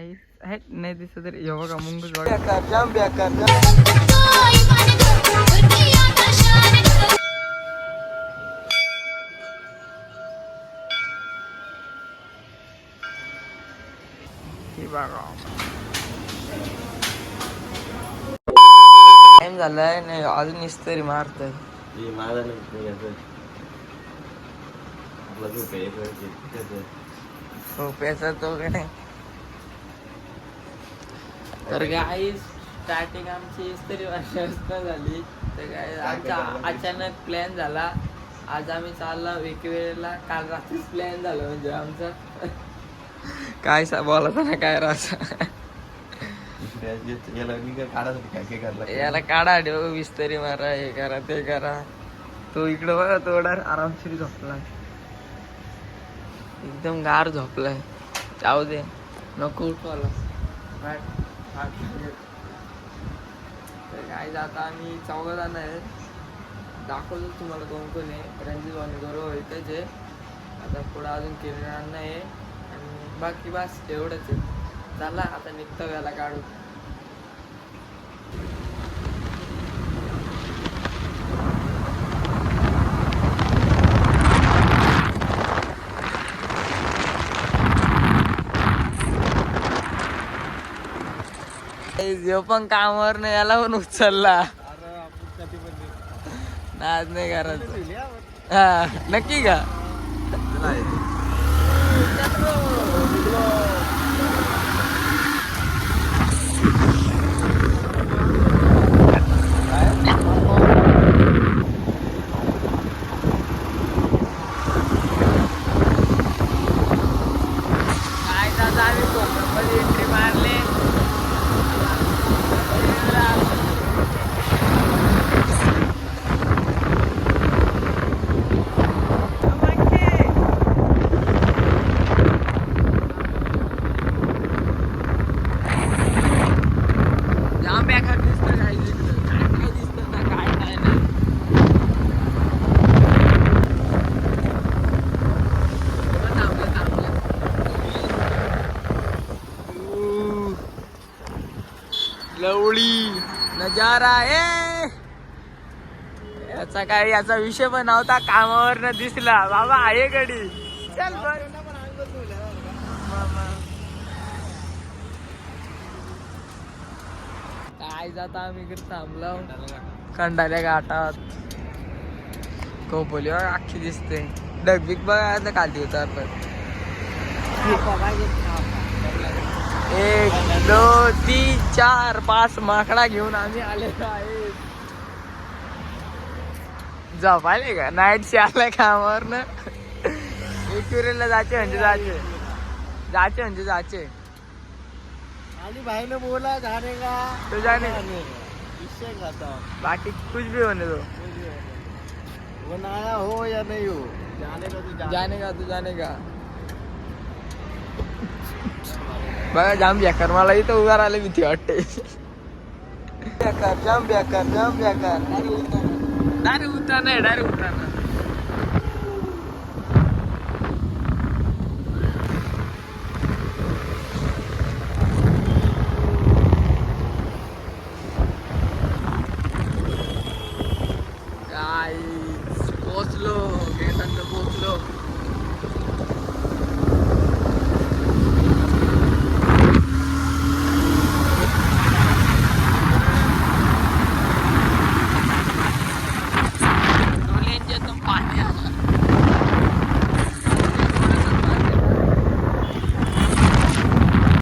नाही दिसत तरी हे बघा बेकार जाम बेकार टाइम झालाय नाही अजून इस्तरी मारतोय हे माझा नाही याचं आपला जो काही त्याचं सोप्याचा तो काय तर काय स्टार्टिंग आमची इस्तरी वाजता झाली. तर काय आमचा अचानक प्लॅन झाला. आज आम्ही चालला वेळेला काल रात्रीच प्लॅन झाला म्हणजे आमचा. काय सा बोलायचं ना काय त्याचे- याला काढा देव विस्तरी मारा हे करा ते करा. तो इकडं बघा थोडा आरामशीर झोपलाय. एकदम गार झोपलाय. जाऊ दे नको उठवाला तर काय जाता आम्ही चौघ जण आहे. दाखवतो तुम्हाला कोण कोण. आहे रणजित वाणी बरोबर इथेच आहे आता पुढं अजून किरण आहे. आणि बाकी बस एवढंच आहे. चला आता निघतो याला काढू जो पण कामावर नाही याला पण उचलला नाच नाही करत हा नक्की का काय दादा आम्ही कोकणमध्ये एंट्री मारले जाम बेकार दिसतं काय दिसतं काय काय दिसतं ना काय काय नाही थांबलं थांबलं ऊ, लवळी नजारा ए! याचा काय याचा विषय पण नव्हता कामावर न दिसला. बाबा आहे गडी चल काय जाता आम्ही इकडे थांबलो. खंडाल्या घाटात. कोपोली बघ अख्खी दिसते. डगबिग बघायचं खाली पण. एक दोन तीन चार पाच माकडा घेऊन आम्ही आलेलो आहे. झोपायले का? नाईट आलाय कामावर ना एकविरेला जायचे म्हणजे जायचे. जायचे म्हणजे जायचे. आणि भाई ने बोला जाने का? तो जाने इससे खाता बाकी कुछ भी होने दो वो नया हो या नहीं हो. जाने का तो जाने का तू जाने का? बघा जाम बेकार. मला इथं उभा राहिले भीती वाटते. बेकार जाम बेकार जाम बेकार. डायरेक्ट उतर. नाही डायरेक्ट उतर ना काय पोचलो गेटांत पोचलो डोळ्यांच्यातून पाणी आलं.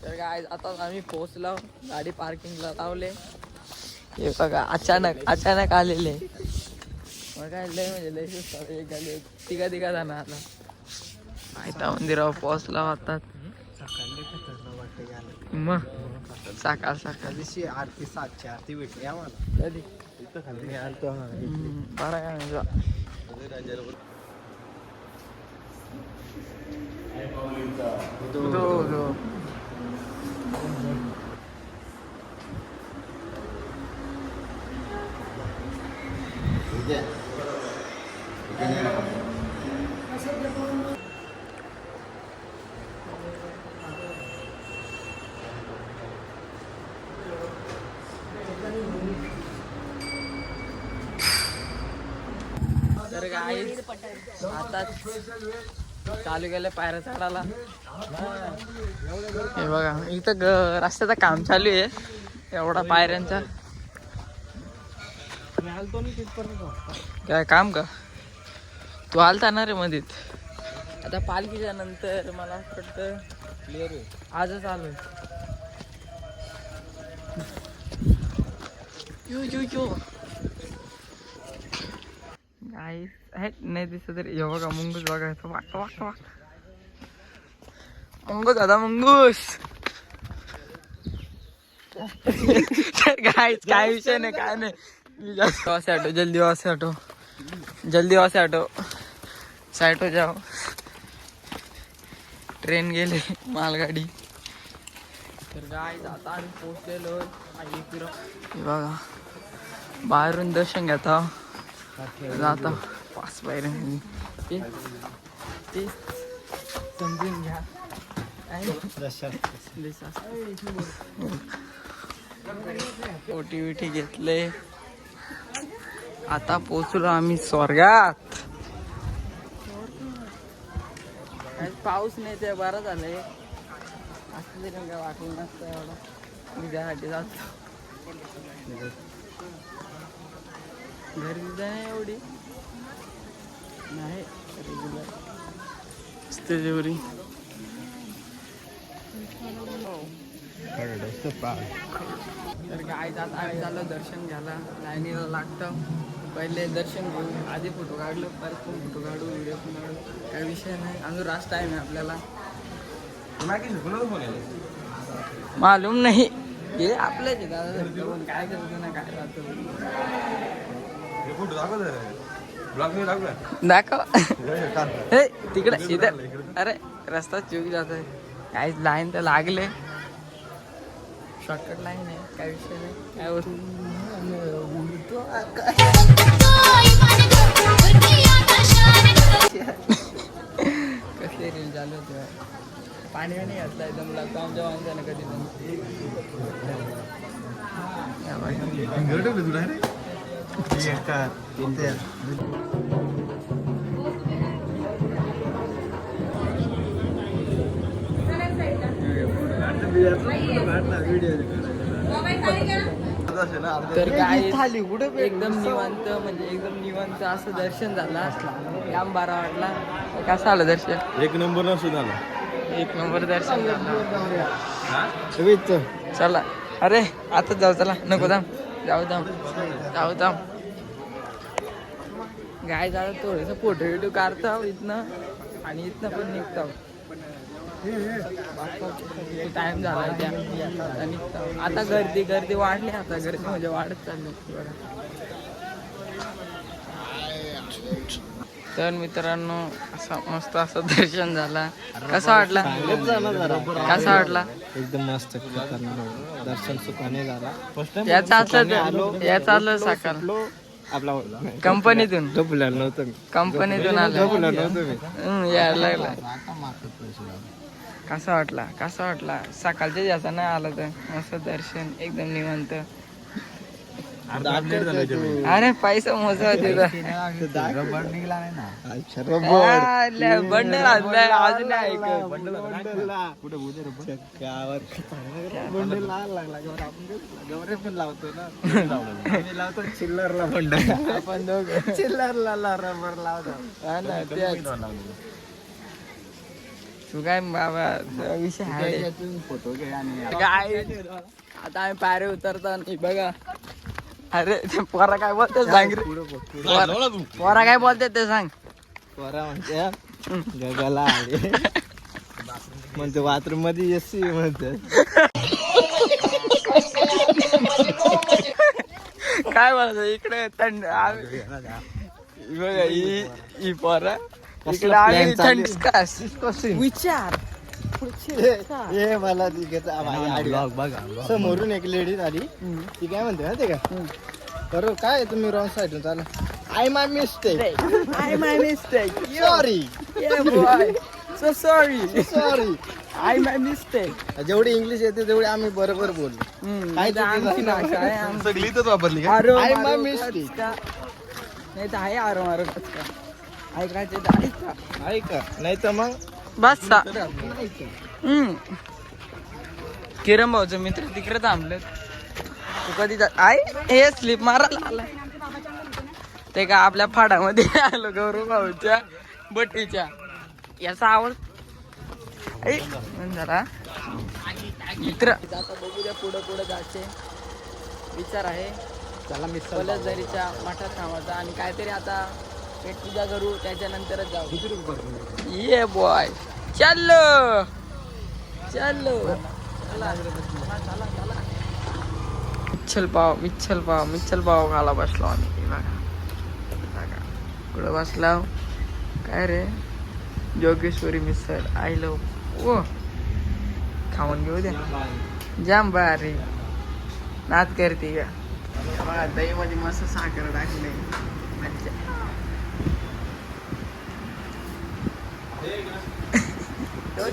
तर काय आता आम्ही पोहोचलो गाडी पार्किंगला लावले. हे बघा अचानक अचानक आलेले. मग काय लय म्हणजे लय एक गाडी तिघा तिघा जण आला आयता मंदिरावर पोहोचला होता मग सकाळ सकाळ. दिवशी आरती सातची आरती भेटली आम्हाला कधी? इथं खाली. आलतो हम्म, बरं काय म्हणजे. तर गाईस आता चालू केलं पायऱ्या चढायला. हे बघा इथं ग रस्त्याचं काम चालू आहे. एवढा पायऱ्यांचा. काय काम का तू आलता ना रे मधीत? आता पालखीच्या नंतर मला असं वाटतं आजच आलोय. You you you. गाईस आहेत नाही दिसत तरी हे बघा मुंगूस बघायचं वाक वाक वाक. मुंगूस दादा मुंगूस गाईस काय विषय नाही काय नाही जास्त वहाँ से हटो जल्दी वहाँ से हटो जल्दी वहाँ से हटो साइड हो जाओ ट्रेन गेले मालगाडी तर गाय आता आम्ही पोचलेलो हे बघा बाहेरून दर्शन घेता जाता पाच पायऱ्यांनी ते ते समजून घ्या ओटी विटी घेतले. आता पोचलो आम्ही स्वर्गात. पाऊस नाही ते बरं झालंय. असं तरी काय वाटलं नसतं एवढं. निघासाठी जातो. घरी नाही एवढी? नाही रेग्युलर असते जेवढी तर काय जात आम्ही झालो दर्शन घ्यायला. लाईनीला लागतं. पहिले दर्शन घेऊ आधी फोटो काढलो परत पण फोटो काढू व्हिडिओ पण काढू. काही विषय नाही. अजून रास टाईम आहे आपल्याला. मालूम नाही. हे आपल्याच आहे दादा. काय करतो ना काय राहतो. दाखव हे तिकडे इथं. अरे रस्ता चुक जात आहे. काही लाईन तर लागले. शॉर्टकट लाईन आहे काय विषय नाही. काय कसले रील चालू होते पाणी नाही घातलाय दमला तो आमच्या माणसाने कधी पण. या तर काय एकदम निवांत म्हणजे एकदम निवांत असं दर्शन झालं. लांब बारा वाटला. कसं आलं दर्शन? एक नंबर नसून आला. एक नंबर दर्शन झालं. चला. अरे आता जाऊ चला. नको थांब जाऊ थांब जाऊ थांब गाय जाऊ थोडस फोटो बिटो काढतो इथनं. आणि इथनं पण निघतो टाइम झाला त्या. आता गर्दी गर्दी वाढली आता. गर्दी म्हणजे वाढत चालली. तर मित्रांनो असा मस्त असं दर्शन झाला. कसा वाटला? कसा वाटला? एकदम मस्त दर्शन सुखाने झाला. याचा असलं याचा आलं सकाळ आपला कंपनीतून? कंपनीतून आलं. यायला लागला. कसा वाटला? कसा वाटला? सकाळच्या जाता नाही आलं तर मस्त दर्शन एकदम निवांत. अरे पैसा मोजा रबड निघला नाही ना. बंडल अजून नाही ऐकत. बंडल लागला. गवरे पण लावतो ना. आम्ही लावतो चिल्लरला बंडल. आपण दोघं. चिल्लरला रबर लावतो. हा. तू काय बाबा विषय आहे. फोटो घे आणि काय आता आम्ही पायरे उतरतो आणि बघा. अरे ते पोरा काय बोलते सांग रे. पोरा- काय बोलते ते सांग. पोरा म्हणते गगाला आले म्हणते बाथरूममध्ये एसी म्हणते. काय बोलायचं इकडे थंड आम्ही- बघा ही ही पोरा. विचार. हे मला ती समोरून एक लेडीज आली. ती काय म्हणते माहिती का? बरोबर काय तुम्ही रॉंग साईडून चाला. I my mistake I my mistake sorry so sorry sorry I my mistake जेवढी इंग्लिश येते तेवढी आम्ही बरोबर बोललो काय आमची भाषा आहे आमची. सगळी तर वापरली आरो my mistake. कचका. नाही तर आहे आरो कचका. ऐकायचे तर ऐका ऐका नाही तर मग बस. किरण भाऊचे मित्र तिकडे थांबलेत. तू कधी आय हे स्लिप मारायला आलाय ते का आपल्या फाडामध्ये आलो गौरव भाऊच्या बटीच्या याचा आवड. जरा मित्र बघूया पुढं पुढं जायचे विचार आहे. चला मी जरीच्या मठात थांबायचा आणि काहीतरी आता पेट पूजा करू त्याच्यानंतरच जाऊ. ये बॉय चला, चला. मिच्छल पाव मिच्छल पाव मिच्छल पाव खाला बसलो आम्ही. हे बघा. पुढं बसलाव काय रे? जोगेश्वरी मिसळ. आय लव ओ. खाऊन घेऊ द्या जाम भारी नाद करते का? बघा दही मध्ये मस्त साखर टाकले मज्जा तो त्याला म्हण. हा.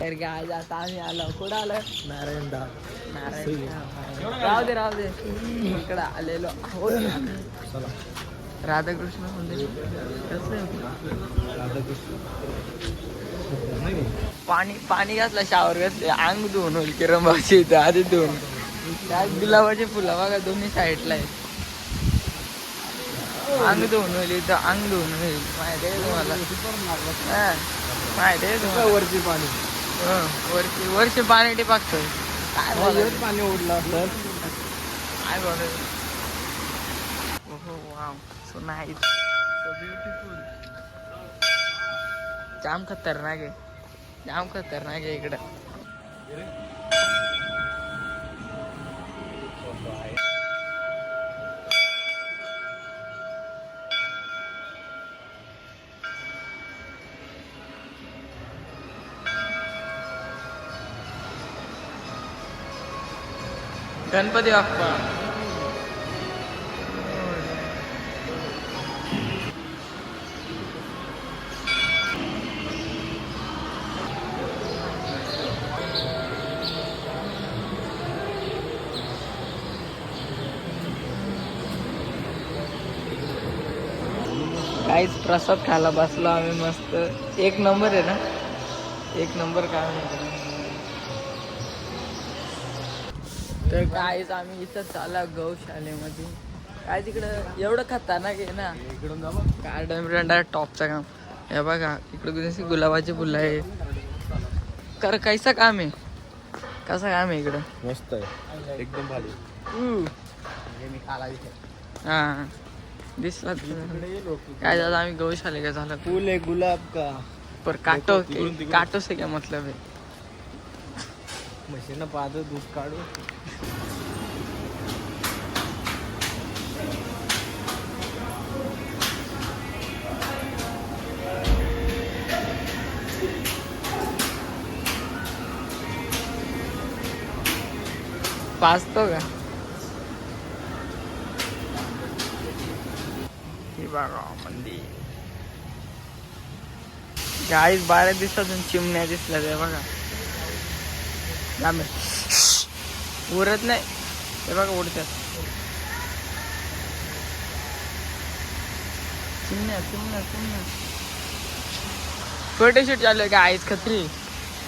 तर काय आता आम्ही आलो. कुठं आलो नारायण दा नारायण राहू दे राहू दे. इकडं आलेलो राधाकृष्ण मंदिर. आहे? पाणी पाणी घातलं शावर घातले. अंग धुवून होईल किरंबाची इथं. आधी धुवून. त्या गुलाबाची फुलं बघा दोन्ही साईडला आहेत. अंग धुवून होईल इथं अंग धुवून होईल माहिती आहे तुम्हाला? हा, माहिती आहे तुम्हाला? वरती पाणी. हं, वरची वरची पाणी टिपाकतोय काय बोलायचं? पाणी ओढलं तर काय बोलायचं? Wow so nice so beautiful जाम खतरनाक आहे. जाम खतरनाक आहे इकडं. गणपती बाप्पा. काहीच प्रसाद खायला बसलो आम्ही मस्त. एक नंबर आहे ना? एक नंबर काय म्हणतो तर काहीच आम्ही इथं चाला गौशालेमध्ये काय तिकडं? एवढं खतरनाक आहे ना? इकडून गार्डन बिर्डन टॉपचं काम. हे बघा इकडे कशी गुलाबाची फुलं आहे. कर कैसा काम आहे? कसं काम आहे इकडं? मस्त आहे. एकदम भारी. हा दिसला. काय झालं आम्ही गौशाले का झालं. फूल आहे गुलाब का? पर काटो. काटो से क्या मतलब है? म्हशीनं पाहतो दूध काढू पाचतो का? हे बघा मंदिर गाईस बारा दिवसातून चिमण्या दिसल्या ते बघा. उरत नाही. ते बघा उडतात चिमण्या चिमण्या चिमण्या. फोटोशूट चालू आहे का आईस खत्री.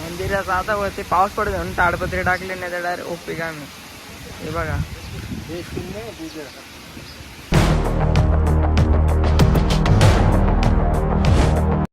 मंदिरात आता वरती पाऊस पडत म्हणून ताडपत्री टाकले नाही तर डायरेक्ट ओपी का मी हे बघा. हे चिन्ह आहे पूजा